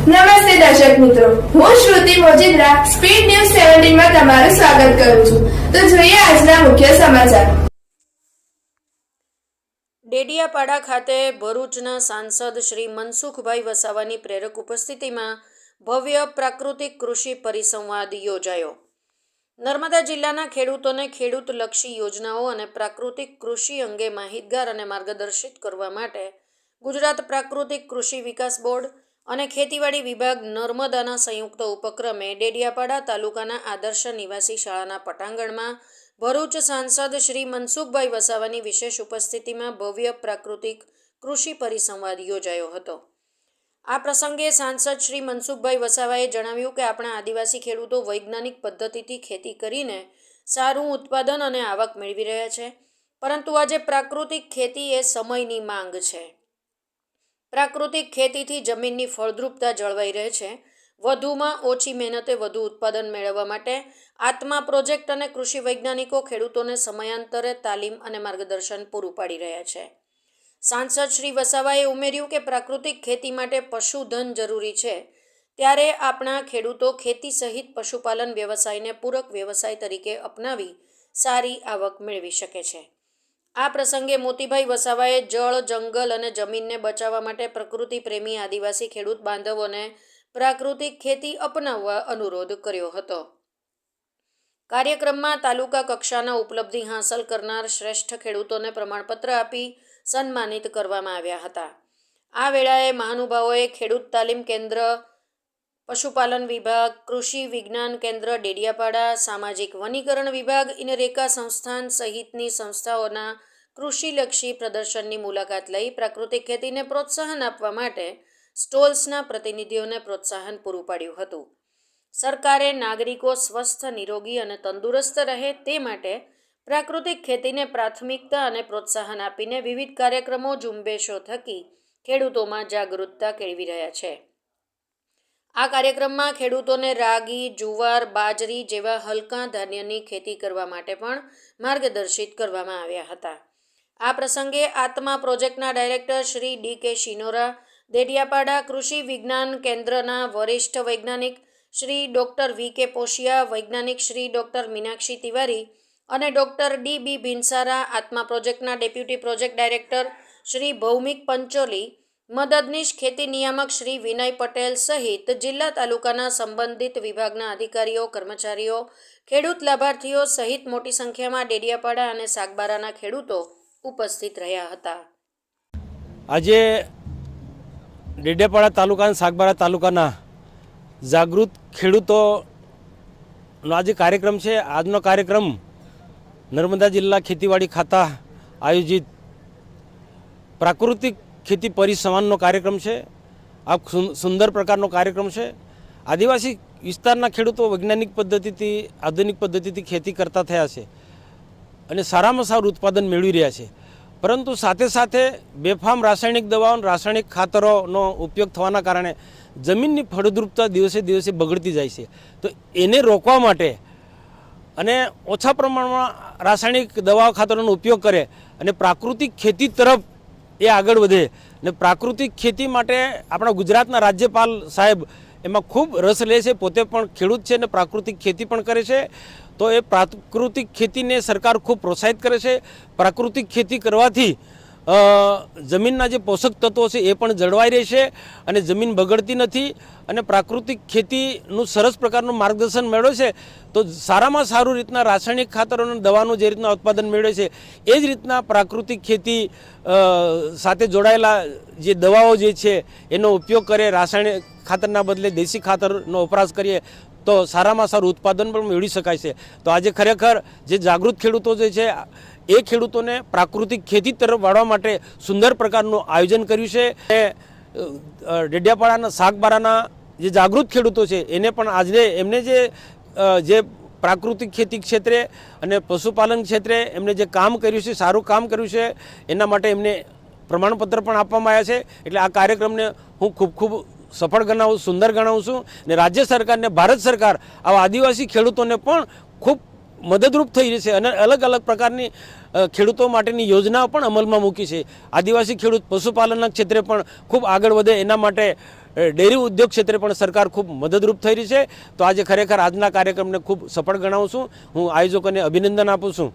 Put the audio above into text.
નમસ્તે દર્શક મિત્રો. હું શ્રુતિ મોજીદ્રા, સ્પીડ ન્યૂઝ સેવન્ટીનમાં તમારું સ્વાગત કરું છું. તો જોઈએ આજના મુખ્ય સમાચાર. ડેડિયાપાડા ખાતે ભરૂચના સાંસદ શ્રી મનસુખભાઈ વસાવાની પ્રેરક ઉપસ્થિતિમાં ભવ્ય પ્રાકૃતિક કૃષિ પરિસંવાદ યોજાયો. નર્મદા જિલ્લાના ખેડૂતોને ખેડૂતલક્ષી યોજનાઓ અને પ્રાકૃતિક કૃષિ અંગે માહિતગાર અને માર્ગદર્શિત કરવા માટે ગુજરાત પ્રાકૃતિક કૃષિ વિકાસ બોર્ડ અને ખેતીવાડી વિભાગ નર્મદાના સંયુક્ત ઉપક્રમે ડેડિયાપાડા તાલુકાના આદર્શ નિવાસી શાળાના પટાંગણમાં ભરૂચ સાંસદ શ્રી મનસુખભાઈ વસાવાની વિશેષ ઉપસ્થિતિમાં ભવ્ય પ્રાકૃતિક કૃષિ પરિસંવાદ યોજાયો હતો. આ પ્રસંગે સાંસદ શ્રી મનસુખભાઈ વસાવાએ જણાવ્યું કે, આપણા આદિવાસી ખેડૂતો વૈજ્ઞાનિક પદ્ધતિથી ખેતી કરીને સારું ઉત્પાદન અને આવક મેળવી રહ્યા છે, પરંતુ આજે પ્રાકૃતિક ખેતી એ સમયની માંગ છે. પ્રાકૃતિક ખેતીથી જમીનની ફળદ્રુપતા જળવાઈ રહે છે. વધુમાં ઓછી મહેનતે વધુ ઉત્પાદન મેળવવા માટે આત્મા પ્રોજેક્ટ અને કૃષિ વૈજ્ઞાનિકો ખેડૂતોને સમયાંતરે તાલીમ અને માર્ગદર્શન પૂરું પાડી રહ્યા છે. સાંસદ શ્રી વસાવાએ ઉમેર્યું કે પ્રાકૃતિક ખેતી માટે પશુધન જરૂરી છે. ત્યારે આપણા ખેડૂતો ખેતી સહિત પશુપાલન વ્યવસાયને પૂરક વ્યવસાય તરીકે અપનાવી સારી આવક મેળવી શકે છે. આ પ્રસંગે મોતીભાઈ વસાવાએ જળ, જંગલ અને જમીનને બચાવવા માટે પ્રકૃતિ પ્રેમી આદિવાસી ખેડૂત બાંધવોને પ્રાકૃતિક ખેતી અપનાવવા અનુરોધ કર્યો હતો. કાર્યક્રમમાં તાલુકા કક્ષાના ઉપલબ્ધિ હાંસલ કરનાર શ્રેષ્ઠ ખેડૂતોને પ્રમાણપત્ર આપી સન્માનિત કરવામાં આવ્યા હતા. આ વેળાએ મહાનુભાવોએ ખેડૂત તાલીમ કેન્દ્ર પશુપાલન વિભાગ, કૃષિ વિજ્ઞાન કેન્દ્ર, ડેડિયાપાડા, સામાજિક વનીકરણ વિભાગ ઇનરેકા સંસ્થાન સહિતની સંસ્થાઓના કૃષિલક્ષી પ્રદર્શનની મુલાકાત લઈ પ્રાકૃતિક ખેતીને પ્રોત્સાહન આપવા માટે સ્ટોલ્સના પ્રતિનિધિઓને પ્રોત્સાહન પૂરું પાડ્યું હતું. સરકારે નાગરિકો સ્વસ્થ, નિરોગી અને તંદુરસ્ત રહે તે માટે પ્રાકૃતિક ખેતીને પ્રાથમિકતા અને પ્રોત્સાહન આપીને વિવિધ કાર્યક્રમો, ઝુંબેશો થકી ખેડૂતોમાં જાગૃતતા કેળવી રહ્યા છે. આ કાર્યક્રમમાં ખેડૂતોને રાગી, જુવાર, બાજરી જેવા હલકા ધાન્યની ખેતી કરવા માટે પણ માર્ગદર્શિત કરવામાં આવ્યા હતા. આ પ્રસંગે આત્મા પ્રોજેક્ટના ડાયરેક્ટર શ્રી ડી કે શિનોરા, દેડિયાપાડા કૃષિ વિજ્ઞાન કેન્દ્રના વરિષ્ઠ વૈજ્ઞાનિક શ્રી ડૉક્ટર વી કે પોશિયા, વૈજ્ઞાનિક શ્રી ડૉક્ટર મીનાક્ષી તિવારી અને ડૉક્ટર ડી બી ભીનસારા આત્મા પ્રોજેક્ટના deputy project director Shri Bhaumik Pancholi મદદનીશ ખેતી નિયામક શ્રી વિનય પટેલ સહિત જિલ્લા તાલુકાના સંબંધિત વિભાગના અધિકારીઓ, કર્મચારીઓ, ખેડૂત લાભાર્થીઓ સહિત મોટી સંખ્યામાં ડેડિયાપાડા અને સાગબારાના ખેડૂતો ઉપસ્થિત રહ્યા હતા. આજે ડેડિયાપાડા તાલુકા અને સાગબારા તાલુકાના જાગૃત ખેડૂતોનો આજે કાર્યક્રમ છે. આજનો કાર્યક્રમ નર્મદા જિલ્લા ખેતીવાડી ખાતા આયોજિત પ્રાકૃતિક ખેતી પરિસંવાદનો કાર્યક્રમ છે. આ સુંદર પ્રકારનો કાર્યક્રમ છે. આદિવાસી વિસ્તારના ખેડૂતો વૈજ્ઞાનિક પદ્ધતિથી, આધુનિક પદ્ધતિથી ખેતી કરતા થયા છે અને સારામાં સારું ઉત્પાદન મેળવી રહ્યા છે. પરંતુ સાથે સાથે બેફામ રાસાયણિક દવાઓ રાસાયણિક ખાતરોનો ઉપયોગ થવાના કારણે જમીનની ફળદ્રુપતા દિવસે દિવસે બગડતી જાય છે. તો એને રોકવા માટે અને ઓછા પ્રમાણમાં રાસાયણિક દવાઓ, ખાતરોનો ઉપયોગ કરે અને પ્રાકૃતિક ખેતી તરફ એ આગળ વધે. ને પ્રાકૃતિક ખેતી માટે આપણા ગુજરાતના રાજ્યપાલ સાહેબ એમાં ખૂબ રસ લે છે, પોતે પણ ખેડૂત છે ને પ્રાકૃતિક ખેતી પણ કરે છે. તો એ પ્રાકૃતિક ખેતીને સરકાર ખૂબ પ્રોત્સાહિત કરે છે. પ્રાકૃતિક ખેતી કરવાથી જમીનના જે પોષક તત્વો છે એ પણ જળવાઈ રહેશે અને જમીન બગડતી નથી અને પ્રાકૃતિક ખેતીનું સરસ પ્રકારનું માર્ગદર્શન મેળવે છે, તો સારામાં સારું રીતના રાસાયણિક ખાતરો અને દવાનું જે રીતના ઉત્પાદન મેળવે છે, એ જ રીતના પ્રાકૃતિક ખેતી સાથે જોડાયેલા જે દવાઓ જે છે, એનો ઉપયોગ કરે, રાસાયણિક ખાતરના બદલે દેશી ખાતરનો વપરાશ કરીએ તો સારામાં સારું ઉત્પાદન પણ મેળવી શકાય છે. તો આજે ખરેખર જે જાગૃત ખેડૂતો જે છે એ ખેડૂતોને પ્રાકૃતિક ખેતી તરફ વાળવા માટે સુંદર પ્રકારનું આયોજન કર્યું છે. એ, ડેડિયાપાડાના શાકબારાના જે જાગૃત ખેડૂતો છે એને પણ આજે એમને જે જે પ્રાકૃતિક ખેતી ક્ષેત્રે અને પશુપાલન ક્ષેત્રે એમને જે કામ કર્યું છે સારું કામ કર્યું છે એના માટે એમને પ્રમાણપત્ર પણ આપવામાં આવ્યા છે. એટલે આ કાર્યક્રમને હું ખૂબ ખૂબ સફળ ગણાવું, સુંદર ગણાવું છું ને રાજ્ય સરકાર ને ભારત સરકાર આવા આદિવાસી ખેડૂતોને પણ ખૂબ મદદરૂપ થઈ છે અને અલગ અલગ પ્રકારની ખેડૂતો માટેની યોજનાઓ પણ અમલમાં મૂકી છે. આદિવાસી ખેડૂત પશુપાલનના ક્ષેત્રે પણ ખૂબ આગળ વધે, એના માટે ડેરી ઉદ્યોગ ક્ષેત્રે પણ સરકાર ખૂબ મદદરૂપ થઈ રહી છે. તો આજે ખરેખર આજના કાર્યક્રમને ખૂબ સફળ ગણાવું છું. હું આયોજકોને અભિનંદન આપું છું.